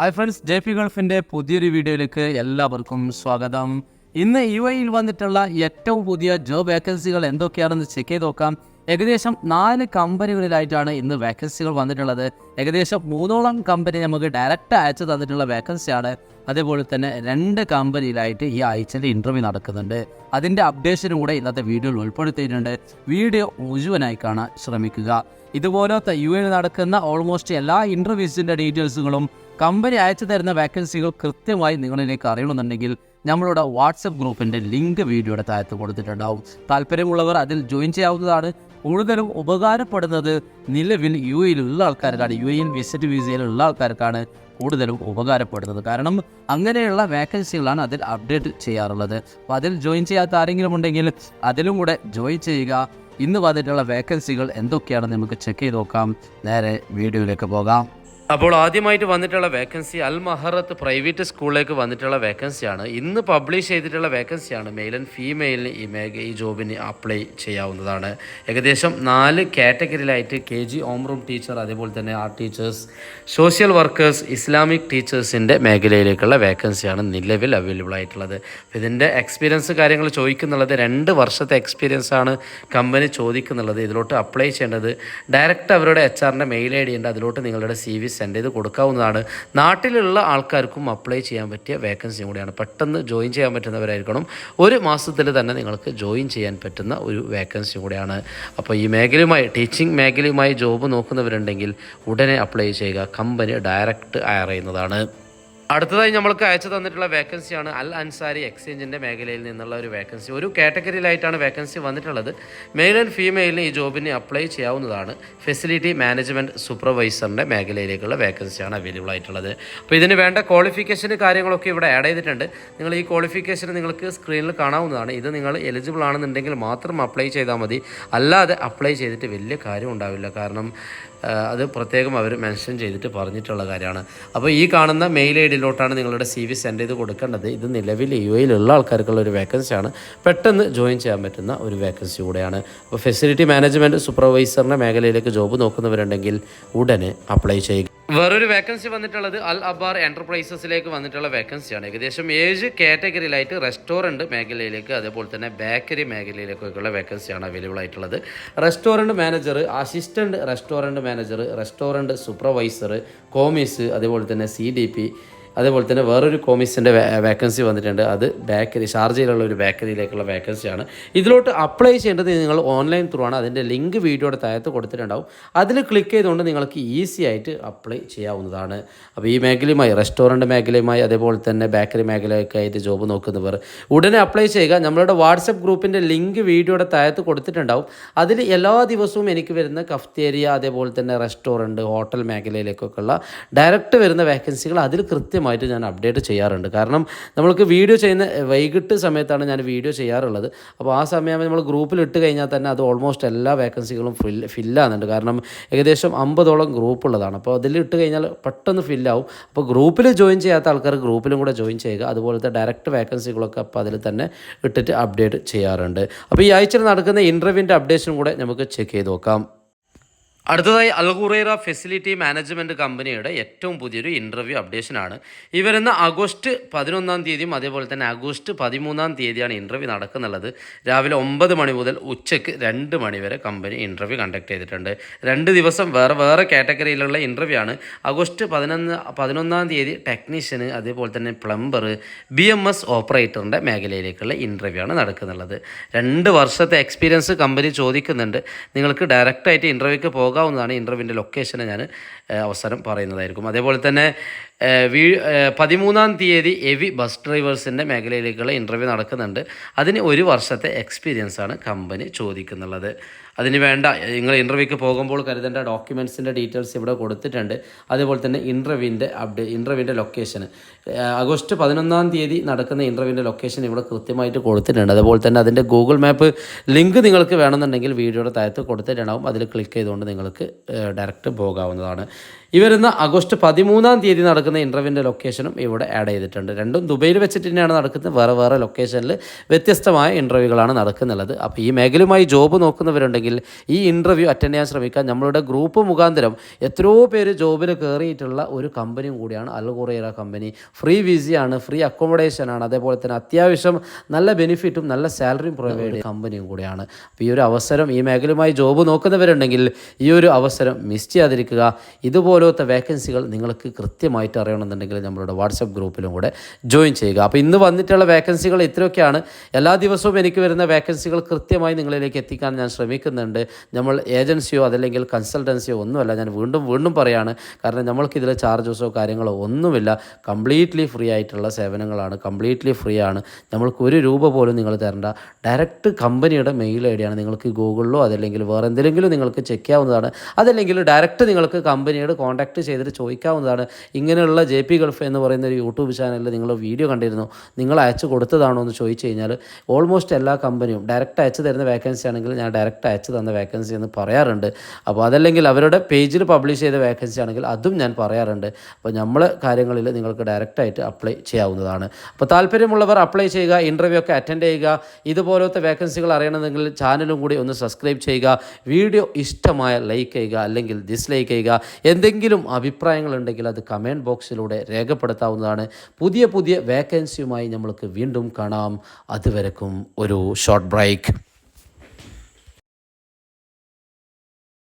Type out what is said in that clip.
Hi friends J P ഗൾഫിന്റെ പുതിയൊരു വീഡിയോയിലേക്ക് എല്ലാവർക്കും സ്വാഗതം. ഇന്ന് യു എയിൽ വന്നിട്ടുള്ള ഏറ്റവും പുതിയ ജോബ് വേക്കൻസികൾ എന്തൊക്കെയാണെന്ന് ചെക്ക് ചെയ്ത് നോക്കാം. ഏകദേശം നാല് കമ്പനികളിലായിട്ടാണ് ഇന്ന് വേക്കൻസികൾ വന്നിട്ടുള്ളത്. ഏകദേശം മൂന്നോളം കമ്പനി നമുക്ക് ഡയറക്റ്റ് അയച്ചു തന്നിട്ടുള്ള വേക്കൻസിയാണ് അതേപോലെ തന്നെ രണ്ട് കമ്പനിയിലായിട്ട് ഈ ആഴ്ചയിൽ ഇന്റർവ്യൂ നടക്കുന്നുണ്ട്. അതിന്റെ അപ്ഡേഷനും കൂടെ ഇന്നത്തെ വീഡിയോയിൽ ഉൾപ്പെടുത്തിയിട്ടുണ്ട്. വീഡിയോ മുഴുവനായി കാണാൻ ശ്രമിക്കുക. ഇതുപോലത്തെ യു എയിൽ നടക്കുന്ന ഓൾമോസ്റ്റ് എല്ലാ ഇന്റർവ്യൂസിന്റെ ഡീറ്റെയിൽസുകളും കമ്പനി അയച്ചു തരുന്ന വേക്കൻസികൾ കൃത്യമായി നിങ്ങളിലേക്ക് അറിയണമെന്നുണ്ടെങ്കിൽ നമ്മളുടെ വാട്സപ്പ് ഗ്രൂപ്പിന്റെ ലിങ്ക് വീഡിയോയുടെ താഴത്ത് കൊടുത്തിട്ടുണ്ടാവും. താല്പര്യമുള്ളവർ അതിൽ ജോയിൻ ചെയ്യാവുന്നതാണ്. കൂടുതലും ഉപകാരപ്പെടുന്നത് നിലവിൽ യു എയിലുള്ള ആൾക്കാർക്കാണ്. യു എയിൽ വിസിറ്റ് വിസയിലുള്ള ആൾക്കാർക്കാണ് കൂടുതലും ഉപകാരപ്പെടുന്നത്. കാരണം അങ്ങനെയുള്ള വേക്കൻസികളാണ് അതിൽ അപ്ഡേറ്റ് ചെയ്യാറുള്ളത്. അപ്പോൾ അതിൽ ജോയിൻ ചെയ്യാത്ത ആരെങ്കിലും ഉണ്ടെങ്കിൽ അതിലും കൂടെ ജോയിൻ ചെയ്യുക. ഇന്ന് വന്നിട്ടുള്ള വേക്കൻസികൾ എന്തൊക്കെയാണെന്ന് നമുക്ക് ചെക്ക് ചെയ്ത് നോക്കാം. നേരെ വീഡിയോയിലേക്ക് പോകാം. അപ്പോൾ ആദ്യമായിട്ട് വന്നിട്ടുള്ള വേക്കൻസി അൽ മഹറത്ത് പ്രൈവറ്റ് സ്കൂളിലേക്ക് വന്നിട്ടുള്ള വേക്കൻസിയാണ് ഇന്ന് പബ്ലിഷ് ചെയ്തിട്ടുള്ള വേക്കൻസിയാണ് മെയിൽ ആൻഡ് ഫീമെയിലിന് ഈ മേഖ ഈ ജോബിന് അപ്ലൈ ചെയ്യാവുന്നതാണ്. ഏകദേശം നാല് കാറ്റഗറിയിലായിട്ട് K G home room teacher അതേപോലെ തന്നെ art teachers social workers Islamic ടീച്ചേഴ്സിന്റെ മേഖലയിലേക്കുള്ള വേക്കൻസിയാണ് നിലവിൽ അവൈലബിൾ ആയിട്ടുള്ളത്. ഇതിന്റെ എക്സ്പീരിയൻസ് കാര്യങ്ങൾ ചോദിക്കുന്നുള്ളത് രണ്ട് വർഷത്തെ എക്സ്പീരിയൻസ് ആണ് കമ്പനി ചോദിക്കുന്നുള്ളത്. ഇതിലോട്ട് അപ്ലൈ ചെയ്യേണ്ടത് ഡയറക്റ്റ് അവരുടെ എച്ച് ആറിന്റെ മെയിൽ ഐ ഡി ഉണ്ട്. അതിലോട്ട് നിങ്ങളുടെ സി വി സെൻഡ് ചെയ്ത് കൊടുക്കാവുന്നതാണ്. നാട്ടിലുള്ള ആൾക്കാർക്കും അപ്ലൈ ചെയ്യാൻ പറ്റിയ വേക്കൻസിയും കൂടിയാണ്. പെട്ടെന്ന് ജോയിൻ ചെയ്യാൻ പറ്റുന്നവരായിരിക്കണം. ഒരു മാസത്തിൽ തന്നെ നിങ്ങൾക്ക് ജോയിൻ ചെയ്യാൻ പറ്റുന്ന ഒരു വേക്കൻസി കൂടിയാണ്. അപ്പോൾ ഈ മേഖലയുമായി ടീച്ചിങ് മേഖലയുമായി ജോബ് നോക്കുന്നവരുണ്ടെങ്കിൽ ഉടനെ അപ്ലൈ ചെയ്യുക. കമ്പനി ഡയറക്റ്റ് ഹയർ ചെയ്യുന്നതാണ്. അടുത്തതായി നമ്മൾക്ക് അയച്ചു തന്നിട്ടുള്ള വേക്കൻസിയാണ് അൽ അൻസാരി എക്സ്ചേഞ്ചിന്റെ മേഖലയിൽ നിന്നുള്ള ഒരു വേക്കൻസി ഒരു കാറ്റഗറിയിലായിട്ടാണ് വേക്കൻസി വന്നിട്ടുള്ളത്. മെയിൽ ആൻഡ് ഫീമെയിലിന് ഈ ജോബിന് അപ്ലൈ ചെയ്യാവുന്നതാണ്. ഫെസിലിറ്റി മാനേജ്മെന്റ് സൂപ്പർവൈസറിന്റെ മേഖലയിലേക്കുള്ള വേക്കൻസിയാണ് അവൈലബിൾ ആയിട്ടുള്ളത്. അപ്പോൾ ഇതിന് വേണ്ട ക്വാളിഫിക്കേഷന് കാര്യങ്ങളൊക്കെ ഇവിടെ ആഡ് ചെയ്തിട്ടുണ്ട്. നിങ്ങൾ ഈ ക്വാളിഫിക്കേഷൻ നിങ്ങൾക്ക് സ്ക്രീനിൽ കാണാവുന്നതാണ്. ഇത് നിങ്ങൾ എലിജിബിൾ ആണെന്നുണ്ടെങ്കിൽ മാത്രം അപ്ലൈ ചെയ്താൽ മതി. അല്ലാതെ അപ്ലൈ ചെയ്തിട്ട് വലിയ കാര്യം ഉണ്ടാവില്ല. കാരണം അത് പ്രത്യേകം അവർ മെൻഷൻ ചെയ്തിട്ട് പറഞ്ഞിട്ടുള്ള കാര്യമാണ്. അപ്പോൾ ഈ കാണുന്ന മെയിൽ ഐ ഡിയിലോട്ടാണ് നിങ്ങളുടെ സി വി സെൻഡ് ചെയ്ത് കൊടുക്കേണ്ടത്. ഇത് നിലവിൽ യു എയിലുള്ള ആൾക്കാർക്കുള്ള ഒരു വേക്കൻസിയാണ്. പെട്ടെന്ന് ജോയിൻ ചെയ്യാൻ പറ്റുന്ന ഒരു വേക്കൻസി കൂടെയാണ്. അപ്പോൾ ഫെസിലിറ്റി മാനേജ്മെന്റ് സൂപ്പർവൈസറിന്റെ മേഖലയിലേക്ക് ജോബ് നോക്കുന്നവരുണ്ടെങ്കിൽ ഉടനെ അപ്ലൈ ചെയ്യുക. വേറൊരു വേക്കൻസി വന്നിട്ടുള്ളത് അൽ അബാർ എന്റർപ്രൈസസിലേക്ക് വന്നിട്ടുള്ള വേക്കൻസിയാണ് ഏകദേശം ഏഴ് കാറ്റഗറിയിലായിട്ട് റെസ്റ്റോറന്റ് മേഖലയിലേക്ക് അതേപോലെ തന്നെ ബേക്കറി മേഖലയിലേക്കൊക്കെയുള്ള വേക്കൻസിയാണ് അവൈലബിൾ ആയിട്ടുള്ളത്. Restaurant manager assistant restaurant manager restaurant supervisor commis അതേപോലെ തന്നെ സി അതേപോലെ തന്നെ വേറൊരു കോമിസിന്റെ വേക്കൻസി വന്നിട്ടുണ്ട്. അത് ബേക്കറി ഷാർജയിലുള്ള ഒരു ബേക്കറിയിലേക്കുള്ള വേക്കൻസിയാണ് ഇതിലോട്ട് അപ്ലൈ ചെയ്യേണ്ടത് നിങ്ങൾ ഓൺലൈൻ ത്രൂ ആണ്. അതിന്റെ ലിങ്ക് വീഡിയോയുടെ താഴത്ത് കൊടുത്തിട്ടുണ്ടാവും. അതിൽ ക്ലിക്ക് ചെയ്തുകൊണ്ട് നിങ്ങൾക്ക് ഈസി ആയിട്ട് അപ്ലൈ ചെയ്യാവുന്നതാണ്. അപ്പോൾ ഈ മേഖലയുമായി റെസ്റ്റോറന്റ് മേഖലയുമായി അതേപോലെ തന്നെ ബേക്കറി മേഖലയൊക്കെ ആയിട്ട് ജോബ് നോക്കുന്നവർ ഉടനെ അപ്ലൈ ചെയ്യുക. നമ്മളുടെ വാട്സപ്പ് ഗ്രൂപ്പിന്റെ ലിങ്ക് വീഡിയോയുടെ താഴത്ത് കൊടുത്തിട്ടുണ്ടാവും. അതിൽ എല്ലാ ദിവസവും എനിക്ക് വരുന്ന കഫ്തേരിയ അതേപോലെ തന്നെ റെസ്റ്റോറന്റ് ഹോട്ടൽ മേഖലയിലേക്കൊക്കെയുള്ള ഡയറക്റ്റ് വരുന്ന വേക്കൻസികൾ അതിൽ കൃത്യമായിട്ട് ഞാൻ അപ്ഡേറ്റ് ചെയ്യാറുണ്ട്. കാരണം നമ്മൾക്ക് വീഡിയോ ചെയ്യുന്ന വൈകിട്ട് സമയത്താണ് ഞാൻ വീഡിയോ ചെയ്യാറുള്ളത്. അപ്പോൾ ആ സമയം നമ്മൾ ഗ്രൂപ്പിൽ ഇട്ട് കഴിഞ്ഞാൽ തന്നെ അത് ഓൾമോസ്റ്റ് എല്ലാ വേക്കൻസികളും ഫിൽ ഫില്ലാകുന്നുണ്ട് കാരണം ഏകദേശം അമ്പതോളം ഗ്രൂപ്പ് ഉള്ളതാണ്. അപ്പോൾ അതിൽ ഇട്ട് കഴിഞ്ഞാൽ പെട്ടെന്ന് ഫില്ലാവും അപ്പോൾ ഗ്രൂപ്പിൽ ജോയിൻ ചെയ്യാത്ത ആൾക്കാർ ഗ്രൂപ്പിലും കൂടെ ജോയിൻ ചെയ്യുക. അതുപോലത്തെ ഡയറക്റ്റ് വേക്കൻസികളൊക്കെ അപ്പോൾ അതിൽ തന്നെ ഇട്ടിട്ട് അപ്ഡേറ്റ് ചെയ്യാറുണ്ട്. അപ്പോൾ ഈ ആഴ്ചയിൽ നടക്കുന്ന ഇന്റർവ്യൂവിന്റെ അപ്ഡേഷനും കൂടെ നമുക്ക് ചെക്ക് ചെയ്ത് നോക്കാം. അടുത്തതായി അൽഗുറൈറ ഫെസിലിറ്റി മാനേജ്മെന്റ് കമ്പനിയുടെ ഏറ്റവും പുതിയൊരു ഇന്റർവ്യൂ അപ്ഡേഷനാണ്. ഈ വരുന്ന ആഗസ്റ്റ് പതിനൊന്നാം തീയതിയും അതേപോലെ തന്നെ ആഗസ്റ്റ് പതിമൂന്നാം തീയതിയാണ് ഇന്റർവ്യൂ നടക്കുന്നുള്ളത്. രാവിലെ ഒമ്പത് മണി മുതൽ ഉച്ചയ്ക്ക് രണ്ട് മണി വരെ കമ്പനി ഇന്റർവ്യൂ കണ്ടക്ട് ചെയ്തിട്ടുണ്ട്. രണ്ട് ദിവസം വേറെ വേറെ കാറ്റഗറിയിലുള്ള ഇന്റർവ്യൂ ആണ്. ആഗസ്റ്റ് പതിനൊന്ന് പതിനൊന്നാം തീയതി ടെക്നീഷ്യന് അതേപോലെ തന്നെ പ്ലംബർ ബി എം എസ് ഓപ്പറേറ്ററിന്റെ മേഖലയിലേക്കുള്ള ഇന്റർവ്യൂ ആണ് നടക്കുന്നുള്ളത്. രണ്ട് വർഷത്തെ എക്സ്പീരിയൻസ് കമ്പനി ചോദിക്കുന്നുണ്ട്. നിങ്ങൾക്ക് ഡയറക്റ്റായിട്ട് ഇന്റർവ്യൂക്ക് പോകാവുന്നതാണ് ഇന്റർവ്യൂവിന്റെ ലൊക്കേഷനെ ഞാൻ അവസരം പറയുന്നതായിരിക്കും. അതേപോലെ തന്നെ വീ പതിമൂന്നാം തീയതി എവി ബസ് ഡ്രൈവേഴ്സിന്റെ മേഖലയിലേക്കുള്ള ഇന്റർവ്യൂ നടക്കുന്നുണ്ട്. അതിന് ഒരു വർഷത്തെ എക്സ്പീരിയൻസാണ് കമ്പനി ചോദിക്കുന്നുള്ളത്. അതിന് വേണ്ട നിങ്ങൾ ഇന്റർവ്യൂക്ക് പോകുമ്പോൾ കരുതേണ്ട ഡോക്യുമെൻസിന്റെ ഡീറ്റെയിൽസ് ഇവിടെ കൊടുത്തിട്ടുണ്ട്. അതുപോലെ തന്നെ ഇന്റർവ്യൂവിന്റെ അപ്ഡേ ഇന്റർവ്യൂവിന്റെ ലൊക്കേഷൻ ആഗസ്റ്റ് പതിനൊന്നാം തീയതി നടക്കുന്ന ഇന്റർവ്യൂവിന്റെ ലൊക്കേഷൻ ഇവിടെ കൃത്യമായിട്ട് കൊടുത്തിട്ടുണ്ട്. അതുപോലെ തന്നെ അതിന്റെ ഗൂഗിൾ മാപ്പ് ലിങ്ക് നിങ്ങൾക്ക് വേണമെന്നുണ്ടെങ്കിൽ വീഡിയോയുടെ താഴത്ത് കൊടുത്തിട്ടുണ്ടാവും. അതിൽ ക്ലിക്ക് ചെയ്തുകൊണ്ട് നിങ്ങൾക്ക് ഡയറക്റ്റ് പോകാവുന്നതാണ്. ഈ വരുന്ന ആഗസ്റ്റ് പതിമൂന്നാം തീയതി നടക്കുന്ന ഇന്റർവ്യൂവിന്റെ ലൊക്കേഷനും ഇവിടെ ആഡ് ചെയ്തിട്ടുണ്ട്. രണ്ടും ദുബൈയിൽ വെച്ചിട്ട് തന്നെയാണ് നടക്കുന്നത്. വേറെ വേറെ ലൊക്കേഷനിൽ വ്യത്യസ്തമായ ഇന്റർവ്യൂകളാണ് നടക്കുന്നുള്ളത് അപ്പോൾ ഈ മേഖലയുമായി ജോബ് നോക്കുന്നവരുണ്ടെങ്കിൽ ഈ ഇന്റർവ്യൂ അറ്റൻഡ് ചെയ്യാൻ ശ്രമിക്കുക നമ്മളുടെ ഗ്രൂപ്പ് മുഖാന്തരം എത്രയോ പേര് ജോബിൽ കയറിയിട്ടുള്ള ഒരു കമ്പനിയും കൂടിയാണ്. അൽ കൊറിയറ കമ്പനി ഫ്രീ വിസയാണ് ഫ്രീ അക്കോമഡേഷൻ ആണ്. അതേപോലെ തന്നെ അത്യാവശ്യം നല്ല ബെനിഫിറ്റും നല്ല സാലറിയും പ്രൊവൈഡ് കമ്പനിയും കൂടിയാണ്. അപ്പോൾ ഈ ഒരു അവസരം ഈ മേഖലയുമായി ജോബ് നോക്കുന്നവരുണ്ടെങ്കിൽ ഈ ഒരു അവസരം മിസ് ചെയ്യാതിരിക്കുക. ഇതുപോലത്തെ വേക്കൻസികൾ നിങ്ങൾക്ക് കൃത്യമായിട്ട് അറിയണമെന്നുണ്ടെങ്കിൽ നമ്മളുടെ വാട്സപ്പ് ഗ്രൂപ്പിലും കൂടെ ജോയിൻ ചെയ്യുക. അപ്പോൾ ഇന്ന് വന്നിട്ടുള്ള വേക്കൻസികൾ ഇത്രയൊക്കെയാണ്. എല്ലാ ദിവസവും എനിക്ക് വരുന്ന വേക്കൻസികൾ കൃത്യമായി നിങ്ങളിലേക്ക് എത്തിക്കാൻ ഞാൻ ശ്രമിക്കുന്നുണ്ട്. നമ്മൾ ഏജൻസിയോ അതല്ലെങ്കിൽ കൺസൾട്ടൻസിയോ ഒന്നുമല്ല. ഞാൻ വീണ്ടും വീണ്ടും പറയാണ്. കാരണം നമ്മൾക്കിതിൽ ചാർജസോ കാര്യങ്ങളോ ഒന്നുമില്ല. കംപ്ലീറ്റ്ലി ഫ്രീ ആയിട്ടുള്ള സേവനങ്ങളാണ്. കംപ്ലീറ്റ്ലി ഫ്രീ ആണ്. നമ്മൾക്ക് ഒരു രൂപ പോലും നിങ്ങൾ തരേണ്ട. ഡയറക്റ്റ് കമ്പനിയുടെ മെയിൽ ഐ ഡിയാണ് നിങ്ങൾക്ക് ഗൂഗിളിലോ അതല്ലെങ്കിൽ വേറെ എന്തെങ്കിലും നിങ്ങൾക്ക് ചെക്ക് ചെയ്യാവുന്നതാണ്. അതല്ലെങ്കിൽ ഡയറക്റ്റ് നിങ്ങൾക്ക് കമ്പനിയോട് കോൺടാക്ട് ചെയ്തിട്ട് ചോദിക്കാവുന്നതാണ്. ഇങ്ങനെയുള്ള ജെ പി ഗൾഫ് എന്ന് പറയുന്ന ഒരു യൂട്യൂബ് ചാനലിൽ നിങ്ങൾ വീഡിയോ കണ്ടിരുന്നു. നിങ്ങൾ അയച്ചു കൊടുത്തതാണോ എന്ന് ചോദിച്ചു കഴിഞ്ഞാൽ ഓൾമോസ്റ്റ് എല്ലാ കമ്പനിയും ഡയറക്റ്റ് അയച്ചു തരുന്ന വേക്കൻസി ആണെങ്കിൽ ഞാൻ ഡയറക്റ്റ് അയച്ചു തന്ന വേക്കൻസി എന്ന് പറയാറുണ്ട്. അപ്പോൾ അതല്ലെങ്കിൽ അവരുടെ പേജിൽ പബ്ലിഷ് ചെയ്ത വേക്കൻസി ആണെങ്കിൽ അതും ഞാൻ പറയാറുണ്ട്. അപ്പോൾ നമ്മൾ കാര്യങ്ങളിൽ നിങ്ങൾക്ക് ഡയറക്റ്റായിട്ട് അപ്ലൈ ചെയ്യാവുന്നതാണ്. അപ്പോൾ താല്പര്യമുള്ളവർ അപ്ലൈ ചെയ്യുക ഇന്റർവ്യൂ ഒക്കെ അറ്റൻഡ് ചെയ്യുക ഇതുപോലത്തെ വേക്കൻസികൾ അറിയണമെങ്കിൽ ചാനലും കൂടി ഒന്ന് സബ്സ്ക്രൈബ് ചെയ്യുക. വീഡിയോ ഇഷ്ടമായ ലൈക്ക് ചെയ്യുക അല്ലെങ്കിൽ ഡിസ്ലൈക്ക് ചെയ്യുക. എന്തെങ്കിലും അഭിപ്രായങ്ങളുണ്ടെങ്കിൽ അത് കമന്റ് ബോക്സിലൂടെ രേഖപ്പെടുത്താവുന്നതാണ്. പുതിയ പുതിയ വേക്കൻസിയുമായി നമ്മൾക്ക് വീണ്ടും കാണാം. അതുവരെക്കും ഒരു ഷോർട്ട് ബ്രേക്ക്.